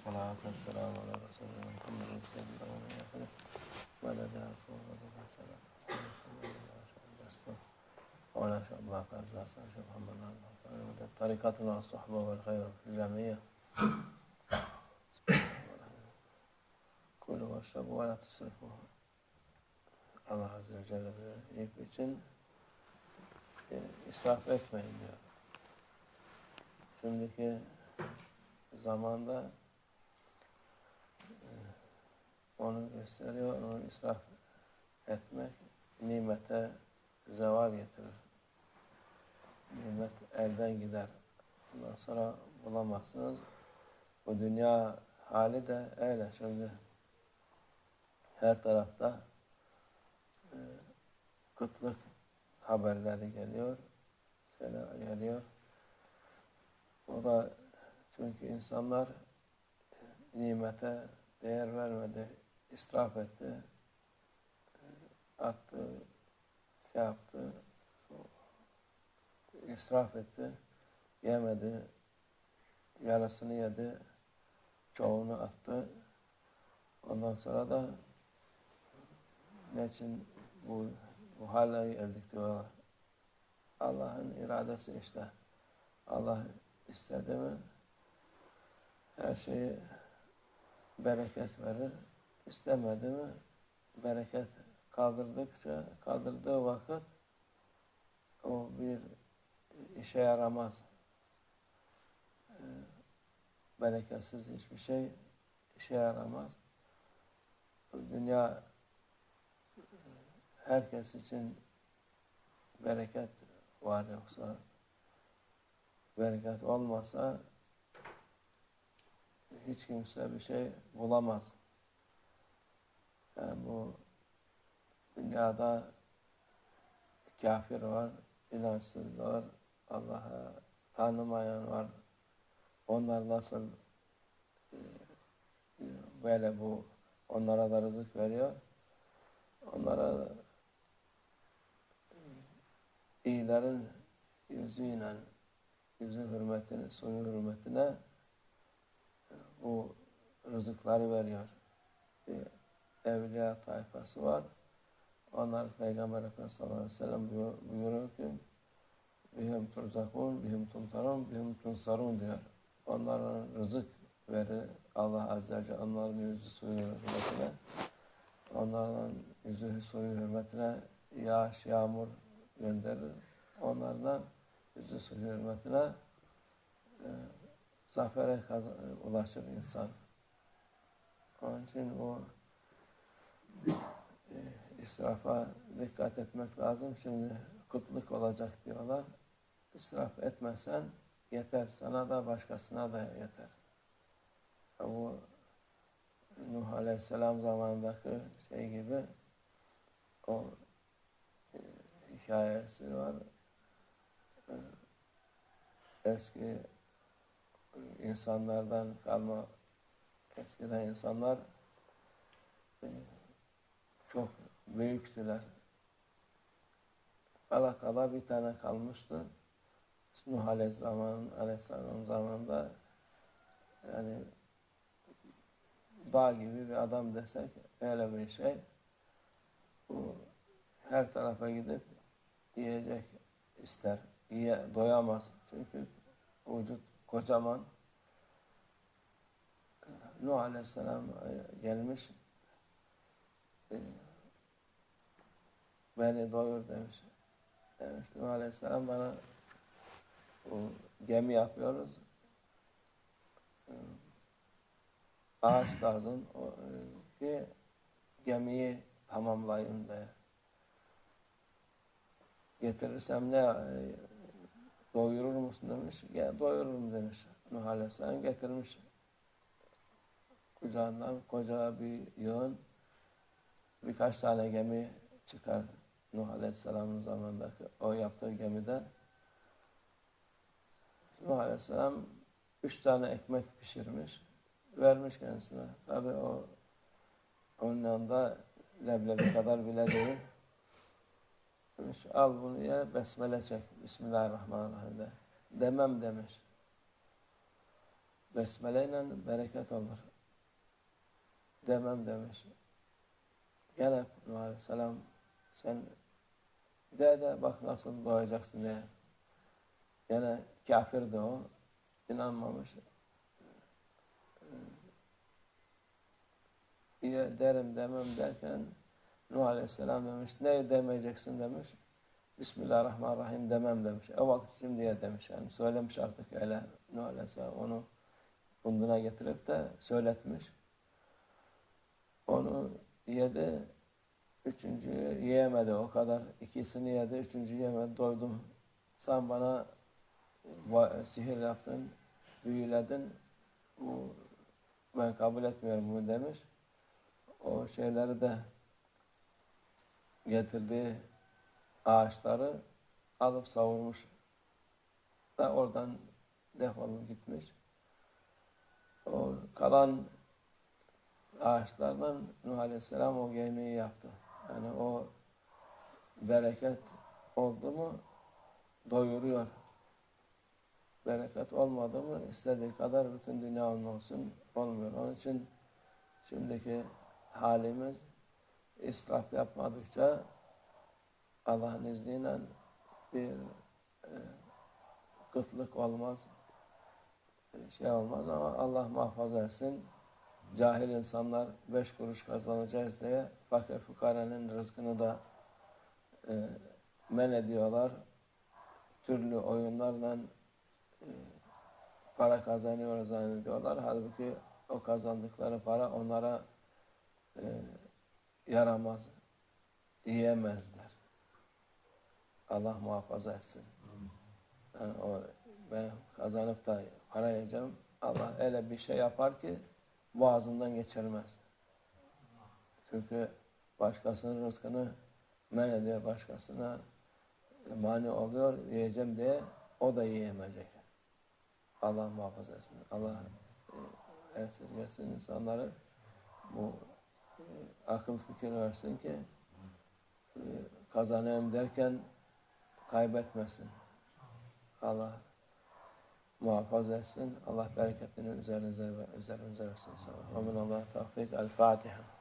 والصلاة والسلام على رسولنا محمد سيدنا ونبينا ولدى صورة سلام ولا شاء الله فازلا شيخ محمد طريقتنا الصحبة والخير في الجميع كلوا واشربوا ولا تسرفوا Allah Azze ve Celle bir için e, israf etmeyin diyor. Şimdiki zamanda onu gösteriyor, onu israf etmek nimete zeval getirir. Nimet elden gider. Ondan sonra bulamazsınız. Bu dünya hali de öyle. Şimdi her tarafta e, kıtlık haberleri geliyor, şeyler geliyor. O da çünkü insanlar nimete değer vermedi, israf etti, attı, şey yaptı, israf etti, yemedi, yarısını yedi, çoğunu attı. Ondan sonra da ne için bu, bu hale geldik diyorlar. Allah'ın iradesi işte. Allah istedi mi her şeyi bereket verir. İstemedi mi bereket kaldırdıkça, kaldırdığı vakit o bir işe yaramaz. Ee, bereketsiz hiçbir şey işe yaramaz. Dünya herkes için bereket var yoksa bereket olmasa hiç kimse bir şey bulamaz. Yani bu dünyada kafir var, inançsız var, Allah'a tanımayan var. Onlar nasıl e, böyle bu onlara da rızık veriyor. Onlara iyilerin yüzüyle, yüzü hürmetine, suyu hürmetine bu rızıkları veriyor. Bir evliya tayfası var. Onlar Peygamber Efendimiz sallallahu aleyhi ve sellem buyuruyor ki bihim turzakun, bihim tumtarun, bihim tunsarun diyor. Onların rızık verir Allah Azze ve Celle onların yüzü suyu hürmetine onların yüzü suyu hürmetine yağış, yağmur gönderir. Onlardan yüzü suyu hürmetine e, zafere ulaşır insan. Onun için o israfa dikkat etmek lazım. Şimdi kıtlık olacak diyorlar. İsraf etmesen yeter. Sana da başkasına da yeter. Bu Nuh Aleyhisselam zamanındaki şey gibi o e, hikayesi var. E, eski insanlardan kalma eskiden insanlar e, çok büyüktüler. Kala bir tane kalmıştı. Nuh Aleyhisselam, Aleyhisselam zamanında yani dağ gibi bir adam desek öyle bir şey. Bu her tarafa gidip yiyecek ister. Yiye, doyamaz. Çünkü vücut kocaman. Nuh Aleyhisselam gelmiş. Beni doyur demiş. Demiş Aleyhisselam bana bu gemi yapıyoruz. Ağaç lazım o, ki gemiyi tamamlayın diye. Getirirsem ne doyurur musun demiş. Ya doyururum demiş. Nuh Aleyhisselam getirmiş. Kucağından koca bir yığın birkaç tane gemi çıkar Nuh Aleyhisselam'ın zamandaki o yaptığı gemiden. Nuh Aleyhisselam üç tane ekmek pişirmiş. Vermiş kendisine. Tabi o onun yanında leblebi kadar bile değil. Demiş, al bunu ye, besmele çek. Bismillahirrahmanirrahim de. Demem demiş. besmeleyle bereket olur. Demem demiş. Gene Nuh Aleyhisselam sen de de bak nasıl doğacaksın diye. Gene kafirdi o. inanmamış. Diye derim demem derken Nuh Aleyhisselam demiş ne demeyeceksin demiş. Bismillahirrahmanirrahim demem demiş. O vakit şimdiye demiş yani söylemiş artık öyle Nuh Aleyhisselam onu bunduna getirip de söyletmiş. Onu yedi, üçüncüyü yiyemedi o kadar. İkisini yedi, üçüncüyü yemedi. Doydum. Sen bana va- sihir yaptın, büyüledin. Bu, ben kabul etmiyorum bunu demiş. O şeyleri de getirdiği ağaçları alıp savurmuş. Da oradan defolup gitmiş. O kalan ağaçlardan Nuh Aleyhisselam o gemiyi yaptı. Yani o bereket oldu mu doyuruyor. Bereket olmadı mı istediği kadar bütün dünya onun olsun olmuyor. Onun için şimdiki halimiz israf yapmadıkça Allah'ın izniyle bir e, kıtlık olmaz, e, şey olmaz ama Allah muhafaza etsin. Cahil insanlar beş kuruş kazanacağız diye fakir fukaranın rızkını da e, men ediyorlar. Türlü oyunlarla e, para kazanıyor zannediyorlar. Halbuki o kazandıkları para onlara e, yaramaz, yiyemezler. Allah muhafaza etsin. Yani o ben kazanıp da para yiyeceğim. Allah öyle bir şey yapar ki boğazından geçirmez. Çünkü başkasının rızkını men ediyor, başkasına mani oluyor, yiyeceğim diye o da yiyemeyecek. Allah muhafaza etsin. Allah e, esirgesin insanları bu e, akıl fikir versin ki e, kazanayım derken kaybetmesin. Allah muhafaza etsin. Allah bereketini üzerinize ve üzerinize versin inşallah. Ve min tevfik. El Fatiha.